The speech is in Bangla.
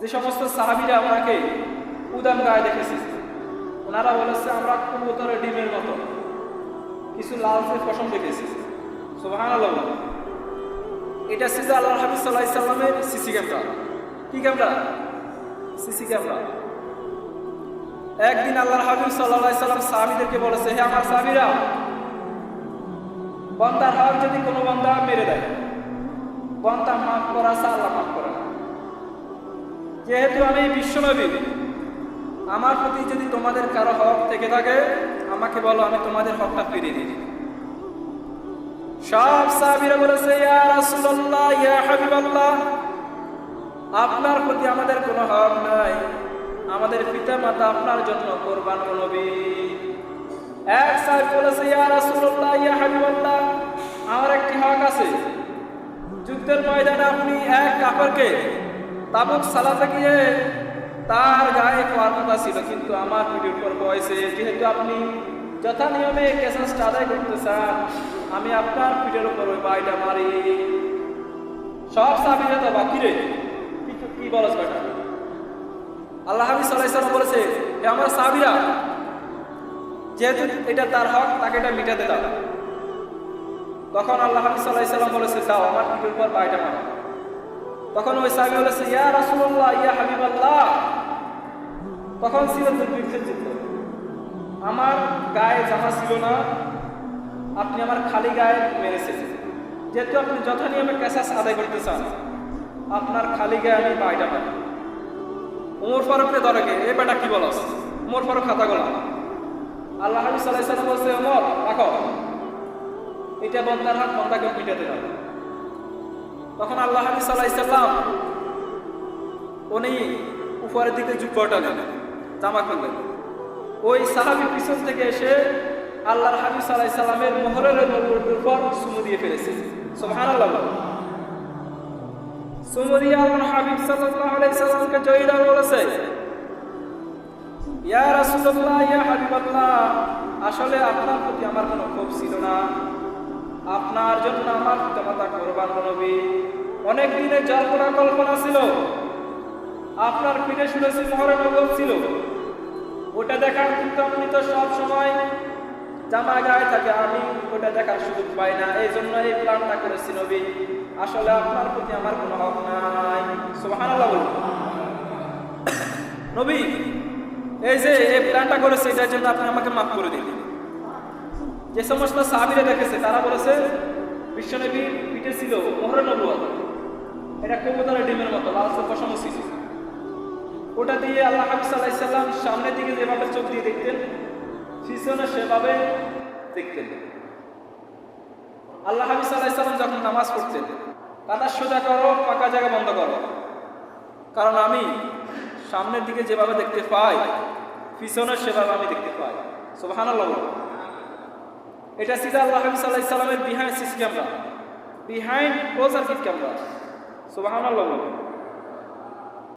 যে সমস্ত সাহাবিরা আপনাকে উদাম গায়ে দেখেছে, ওনারা বলেছে, আমরা কবুতরের ডিমের মতো কিছু লালচে পশম দেখেছি। সোহান এটা ছিল আল্লাহ হাবিব সাল্লাহ সাল্লামের সিসি ক্যামেরা। কি ক্যামেরা? CC camera. একদিন আল্লাহ হাবিব সাল্লাহ সাল্লাম সাহাবিদেরকে বলেছে, হে আমার সাহাবিরা, বন্দার হক যদি কোনো বন্দা মেরে দেয়, বন্দা মাফ করা আল্লাহ যেহেতু আমি বিশ্বনবী, আমার প্রতি যদি তোমাদের কারও হক থেকে থাকে, আমাকে বলো, আমি তোমাদের হকটা ফিরিয়ে দিই। সব সাহাবীরা বলেছে, ইয়া ইয়া আপনার প্রতি আমাদের কোনো হক নাই। আমাদের পিতা মাতা আপনার জন্য কোরবান নবী। এক সাহেব বলেছে, ইয়া রাসূলুল্লাহ, ইয়া হাবিবাল্লাহ, আমার একটি হক আছে। যুদ্ধের ময়দানে আপনি এক কাপড়কে তাবুক সালাতে গিয়ে তার গায়ে কথা ছিল, কিন্তু আমার পিঠের উপর বয়সে যেহেতু আপনি যথা নিয়মে কেসাসটা আদায় করতে চান, আমি আপনার পিঠের উপর ওই বাড়িটা মারি। সব সাবিরা তো বাকি রে। কি- বলস বেটা আল্লাহ হাবিব সাল্লাহ বলেছে যে আমার সাবিরা যেহেতু এটা তার হক, তাকে এটা মিটাতে দাও। তখন আল্লাহ হাবিব সাল্লাহ বলেছে, দাও, আমার পিঠের উপর বাড়িটা মারো। তখন ওই সাহাবি বলেছে ইয়া রাসূলুল্লাহ, ইয়া হাবিবাল্লাহ। তখন দুর্ভিক্ষের যুদ্ধ আমার গায়ে জামা ছিল না, আপনি আমার খালি গায়ে মেরেছেন যেহেতু আপনি যথা নিয়মে ক্যাসাস আদায় করতে চান, আপনার খালি গায়ে আমি বাইটা মারি উমর ফারুককে ধরে গে এ বেটা কি বলস? উমর ফারুক খাতা গোলা আল্লাহ হাবিব সাল্লাহ বলছে, উমর, রাখো। এটা বন্দার হাত বন্দাকে পিটাতে হবে। তখন আল্লাহ হাবি উনি উপরের দিকে জুব্বটা নেন জামা খুললেন ওই সাহাবি পিছন থেকে এসে আল্লাহর হাবি সাল্লাহ সাল্লামের মোহরের উপর সুমু দিয়ে ফেলেছে। সোহান আল্লাহ ইয়া আসলে আপনার প্রতি আমার কোনো ক্ষোভ ছিল না। আপনার জন্য আমার পিতামাতা কোরবান নবী। অনেক দিনের জল্পনা কল্পনা ছিল, আপনার পিঠে শুনেছি মহরে নগর ছিল। ওটা দেখার কিন্তু আপনি তো সব সময় জামা গায়ে থাকে, আমি ওটা দেখার সুযোগ পাই না। এই জন্য এই প্ল্যানটা করেছি নবী। আসলে আপনার প্রতি আমার কোনো হক নাই। বলুন। নবী, এই যে এই প্ল্যানটা করেছে, এটার জন্য আপনি আমাকে মাফ করে দিন। যে সমস্ত সাহাবিরা দেখেছে, তারা বলেছে, বিশ্বনবী পিঠে ছিল মোহর নবুয়াত এটা কবুতরের ডিমের মতো, লাল পশম ছিল ওটা দিয়ে আল্লাহ হাবিব সাল্লাহ সাল্লাম সামনের দিকে যেভাবে চোখ দিয়ে দেখতেন, পিছনে সেভাবে দেখতেন। আল্লাহ হাবিব সাল্লাহ সাল্লাম যখন নামাজ পড়তেন কাদা সোজা করো পাকা জায়গা বন্ধ করো। কারণ আমি সামনের দিকে যেভাবে দেখতে পাই, পিছনে সেভাবে আমি দেখতে পাই। সুবহানাল্লাহ বলুন। এটা সিধা আল্লাহ হাবিব সাল্লাহ সাল্লামের behind CC camera behind close circuit camera সুবাহ